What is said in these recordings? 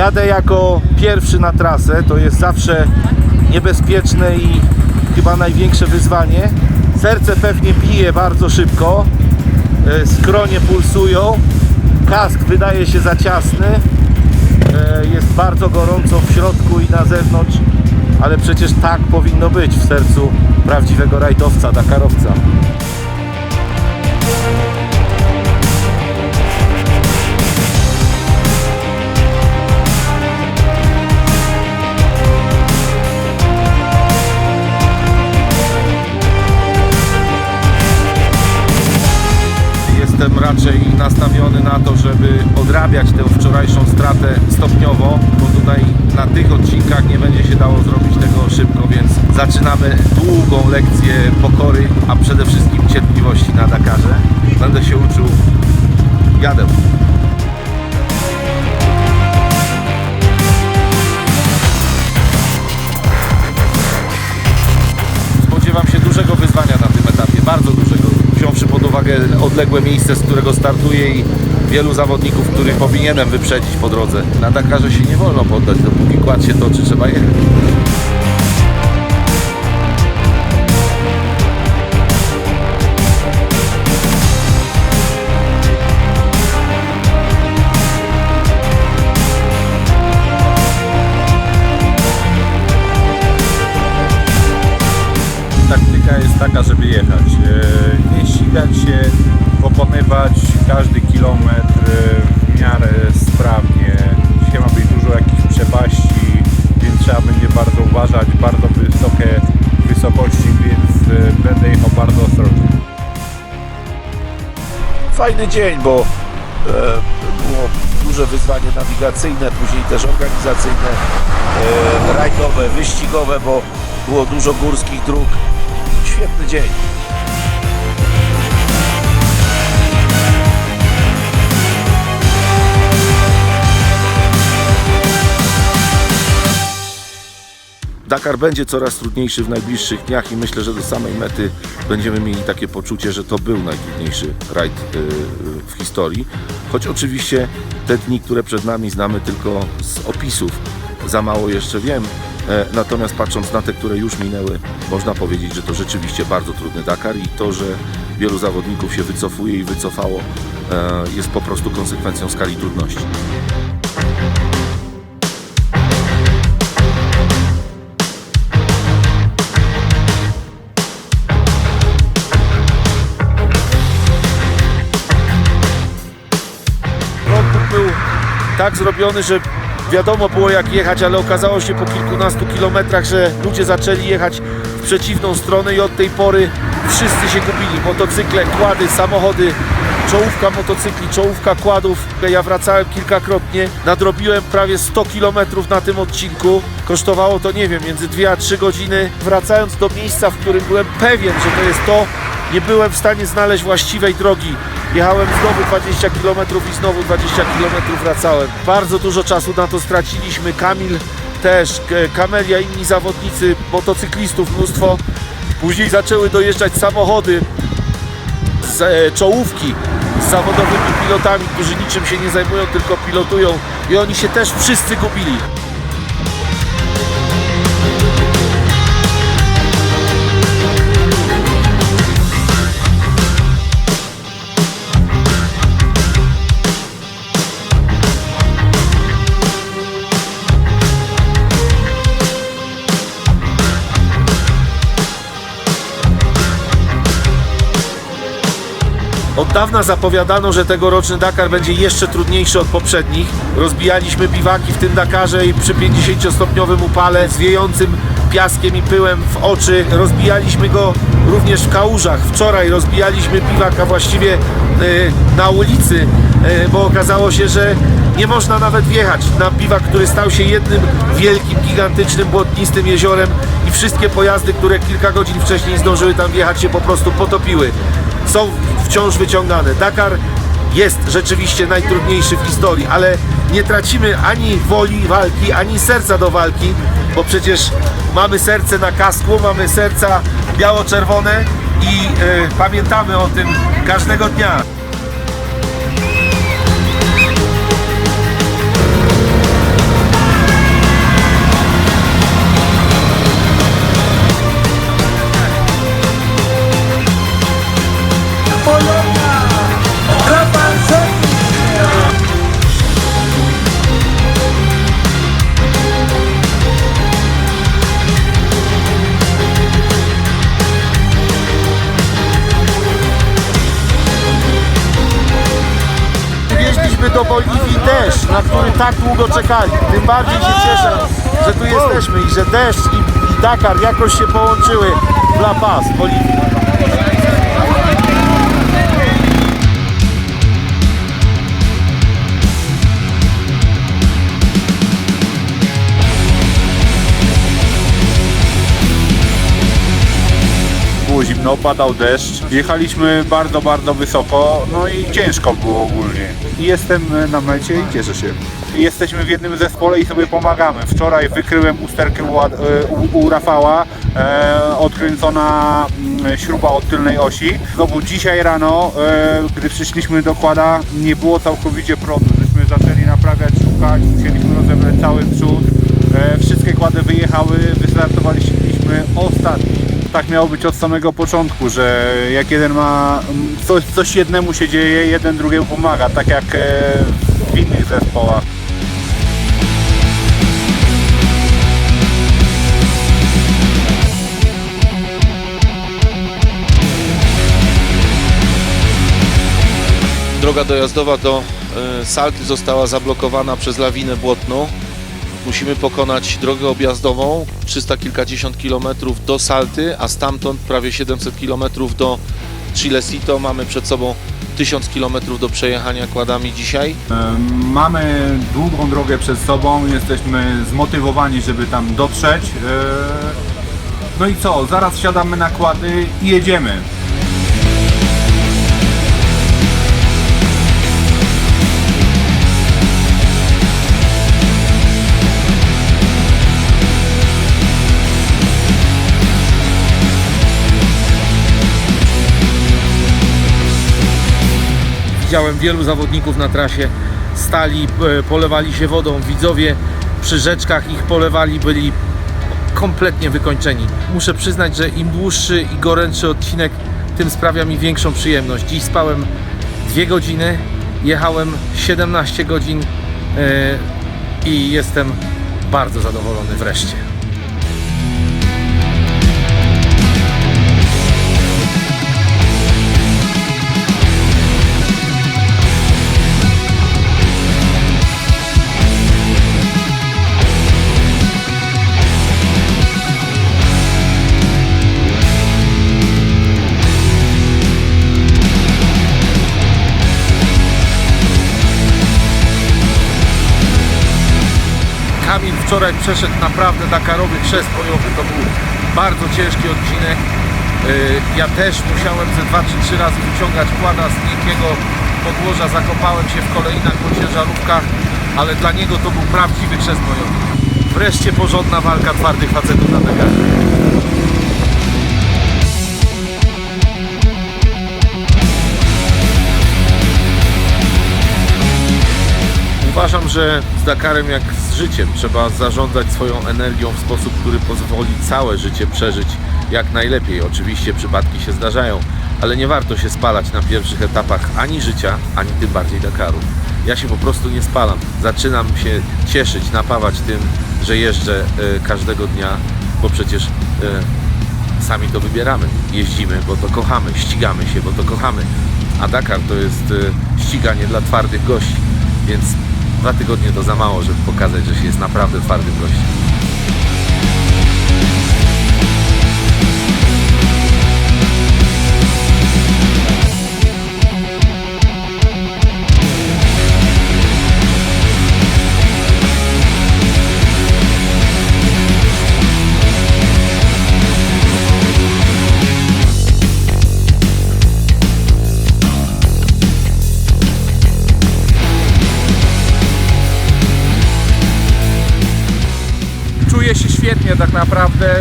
Jadę jako pierwszy na trasę, to jest zawsze niebezpieczne i chyba największe wyzwanie. Serce pewnie bije bardzo szybko, e, skronie pulsują, kask wydaje się za ciasny, e, jest bardzo gorąco w środku i na zewnątrz, ale przecież tak powinno być w sercu prawdziwego rajdowca, Dakarowca. Nastawiony na to, żeby odrabiać tę wczorajszą stratę stopniowo, bo tutaj na tych odcinkach nie będzie się dało zrobić tego szybko, więc zaczynamy długą lekcję pokory, a przede wszystkim cierpliwości na Dakarze. Będę się uczył. Jadę. Uwagę odległe miejsce, z którego startuję i wielu zawodników, których powinienem wyprzedzić po drodze. Na Dakarze się nie wolno poddać, dopóki kład się toczy, trzeba jechać. Fajny dzień, bo e, było duże wyzwanie nawigacyjne, później też organizacyjne, e, rajdowe, wyścigowe, bo było dużo górskich dróg. Świetny dzień. Dakar będzie coraz trudniejszy w najbliższych dniach i myślę, że do samej mety będziemy mieli takie poczucie, że to był najtrudniejszy rajd y, w historii. Choć oczywiście te dni, które przed nami znamy tylko z opisów, za mało jeszcze wiem. E, Natomiast patrząc na te, które już minęły, można powiedzieć, że to rzeczywiście bardzo trudny Dakar i to, że wielu zawodników się wycofuje i wycofało, e, jest po prostu konsekwencją skali trudności. Tak zrobiony, że wiadomo było jak jechać, ale okazało się po kilkunastu kilometrach, że ludzie zaczęli jechać w przeciwną stronę i od tej pory wszyscy się gubili. Motocykle, kłady, samochody, czołówka motocykli, czołówka kładów. Ja wracałem kilkakrotnie, nadrobiłem prawie 100 kilometrów na tym odcinku. Kosztowało to, nie wiem, między 2 a 3 godziny. Wracając do miejsca, w którym byłem pewien, że to jest to, nie byłem w stanie znaleźć właściwej drogi. Jechałem znowu 20 km i znowu 20 km wracałem. Bardzo dużo czasu na to straciliśmy. Kamil też, Kamelia, inni zawodnicy, motocyklistów mnóstwo. Później zaczęły dojeżdżać samochody z e, czołówki z zawodowymi pilotami, którzy niczym się nie zajmują, tylko pilotują i oni się też wszyscy gubili. Od dawna zapowiadano, że tegoroczny Dakar będzie jeszcze trudniejszy od poprzednich. Rozbijaliśmy biwaki w tym Dakarze i przy 50-stopniowym upale z wiejącym piaskiem i pyłem w oczy. Rozbijaliśmy go również w kałużach. Wczoraj rozbijaliśmy biwak, a właściwie e, na ulicy, e, bo okazało się, że nie można nawet wjechać na biwak, który stał się jednym wielkim, gigantycznym, błotnistym jeziorem i wszystkie pojazdy, które kilka godzin wcześniej zdążyły tam wjechać się po prostu potopiły są wciąż wyciągane. Dakar jest rzeczywiście najtrudniejszy w historii, ale nie tracimy ani woli walki, ani serca do walki, bo przecież mamy serce na kasku, mamy serca biało-czerwone i e, pamiętamy o tym każdego dnia. Tak długo czekali. Tym bardziej się cieszę, że tu jesteśmy i że deszcz i, Dakar jakoś się połączyły w La Paz, w Boliwii. Zimno, padał deszcz. Jechaliśmy bardzo, bardzo wysoko, no i ciężko było ogólnie. I Jestem na mecie i cieszę się. Jesteśmy w jednym zespole i sobie pomagamy. Wczoraj wykryłem usterkę u, Ad- u, u Rafała, e, odkręcona mm, śruba od tylnej osi. Znowu dzisiaj rano, e, gdy przyszliśmy do kłada, nie było całkowicie prądu. Żeśmy zaczęli naprawiać, szukać, musieliśmy rozebrać cały przód. E, wszystkie kłady wyjechały, wystartowaliśmy ostatni. Tak miało być od samego początku, że jak jeden ma, coś, coś jednemu się dzieje, jeden drugiemu pomaga, tak jak e, w innych zespołach. Droga dojazdowa do e, Salty została zablokowana przez lawinę błotną. Musimy pokonać drogę objazdową 300 kilkadziesiąt kilometrów do Salty, a stamtąd prawie 700 kilometrów do Chilecito. Mamy przed sobą 1000 kilometrów do przejechania kładami dzisiaj. E, Mamy długą drogę przed sobą, jesteśmy zmotywowani, żeby tam dotrzeć. E, No i co, zaraz siadamy na kłady i jedziemy. Widziałem wielu zawodników na trasie, stali, e, polewali się wodą. Widzowie przy rzeczkach ich polewali, byli kompletnie wykończeni. Muszę przyznać, że im dłuższy i gorętszy odcinek, tym sprawia mi większą przyjemność. Dziś spałem 2 godziny, jechałem 17 godzin e, i jestem bardzo zadowolony wreszcie. Wczoraj przeszedł naprawdę Dakarowy chrzest bojowy. To był bardzo ciężki odcinek. Yy, Ja też musiałem ze dwa czy trzy razy wyciągać kłada z miękkiego podłoża. Zakopałem się w kolejnach po ciężarówkach, ale dla niego to był prawdziwy chrzest bojowy. Wreszcie porządna walka twardych facetów na Dakarze. Uważam, że z Dakarem jak życiem trzeba zarządzać swoją energią w sposób, który pozwoli całe życie przeżyć jak najlepiej. Oczywiście przypadki się zdarzają, ale nie warto się spalać na pierwszych etapach ani życia, ani tym bardziej Dakaru. Ja się po prostu nie spalam. Zaczynam się cieszyć, napawać tym, że jeżdżę e, każdego dnia, bo przecież e, sami to wybieramy. Jeździmy, bo to kochamy, ścigamy się, bo to kochamy. A Dakar to jest e, ściganie dla twardych gości, więc dwa tygodnie to za mało, żeby pokazać, że się jest naprawdę twardym gościem. Tak naprawdę.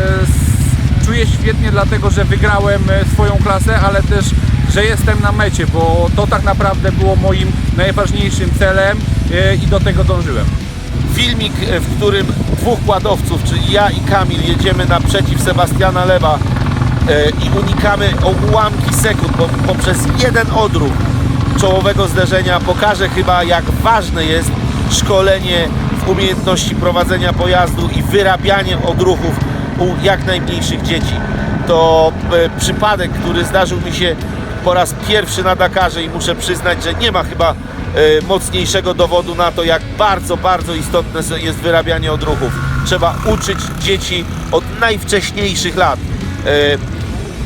Czuję świetnie dlatego, że wygrałem e, swoją klasę, ale też, że jestem na mecie, bo to tak naprawdę było moim najważniejszym celem e, i do tego dążyłem. Filmik, e, w którym dwóch kładowców, czyli ja i Kamil, jedziemy naprzeciw Sebastiana Leba e, i unikamy ułamki sekund, poprzez jeden odruch czołowego zderzenia pokaże chyba jak ważne jest szkolenie umiejętności prowadzenia pojazdu i wyrabianie odruchów u jak najmniejszych dzieci. To e, przypadek, który zdarzył mi się po raz pierwszy na Dakarze i muszę przyznać, że nie ma chyba e, mocniejszego dowodu na to, jak bardzo, bardzo istotne jest wyrabianie odruchów. Trzeba uczyć dzieci od najwcześniejszych lat e,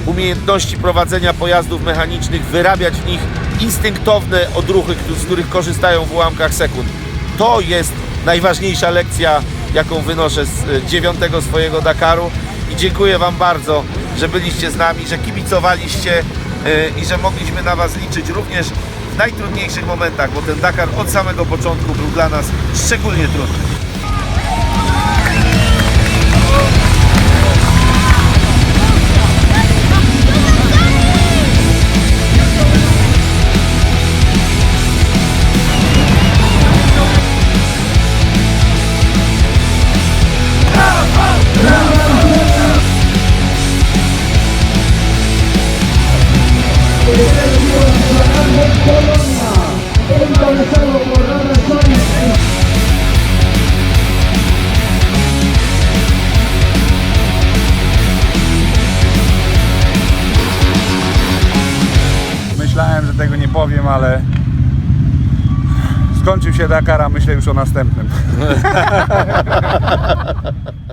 umiejętności prowadzenia pojazdów mechanicznych, wyrabiać w nich instynktowne odruchy, z których korzystają w ułamkach sekund. To jest najważniejsza lekcja, jaką wynoszę z e, dziewiątego swojego Dakaru i dziękuję Wam bardzo, że byliście z nami, że kibicowaliście e, i że mogliśmy na Was liczyć również w najtrudniejszych momentach, bo ten Dakar od samego początku był dla nas szczególnie trudny. Skończył się Dakar, a myślę już o następnym.